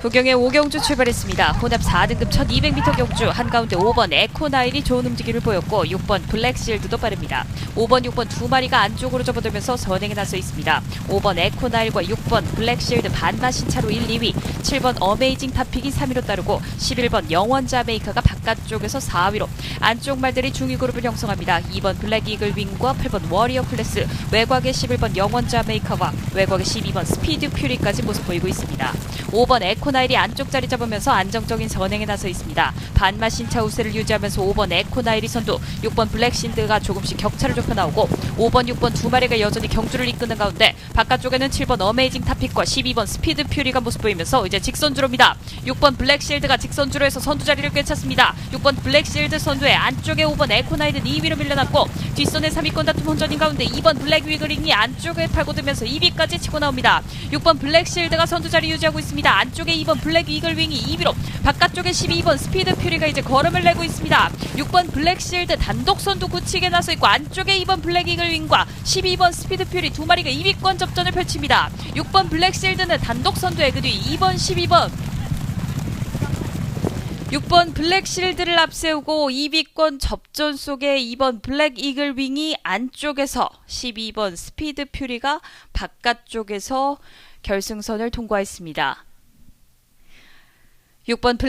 구경의 오경주 출발했습니다. 혼합 4등급 1200m 경주 한가운데 5번 에코나일이 좋은 움직임을 보였고 6번 블랙실드도 빠릅니다. 5번, 6번 두 마리가 안쪽으로 접어들면서 선행에 나서 있습니다. 5번 에코나일과 6번 블랙실드 반마신 차로 1, 2위 7번 어메이징 타픽이 3위로 따르고 11번 영원 자 메이커가 바깥쪽에서 4위로 안쪽 말들이 중위 그룹을 형성합니다. 2번 블랙 이글 윙과 8번 워리어 클래스 외곽의 11번 영원 자 메이커와 외곽의 12번 스피드 퓨리까지 모습 보이고 있습니다. 5번 에코 나일이 안쪽 자리 잡으면서 안정적인 선행에 나서 있습니다. 반마 신차 우세를 유지하면서 5번 에코나일이 선두, 6번 블랙신드가 조금씩 격차를 좁혀 나오고 5번, 6번 두 마리가 여전히 경주를 이끄는 가운데 바깥쪽에는 7번 어메이징 타픽과 12번 스피드 퓨리가 모습 보이면서 이제 직선주로입니다. 6번 블랙실드가 직선주로에서 선두 자리를 꿰찼습니다. 6번 블랙실드 선두에 안쪽에 5번 에코나일은 2위로 밀려났고 뒷선의 3위권 다툼 혼전인 가운데 2번 블랙 위그링이 안쪽에 파고들면서 2위까지 치고 나옵니다. 6번 블랙 실드가 선두 자리 유지하고 있습니다. 안쪽에 2번 블랙 이글윙이 2위로 바깥쪽에 12번 스피드 퓨리가 이제 걸음을 내고 있습니다. 6번 블랙 실드 단독 선두 굳히게 나서 있고 안쪽에 2번 블랙 이글윙과 12번 스피드 퓨리 두 마리가 2위권 접전을 펼칩니다. 6번 블랙 실드는 단독 선두 에 그뒤 2번 12번 6번 블랙실드를 앞세우고 2위권 접전 속에 2번 블랙 이글 윙이 안쪽에서 12번 스피드 퓨리가 바깥쪽에서 결승선을 통과했습니다. 6번 블랙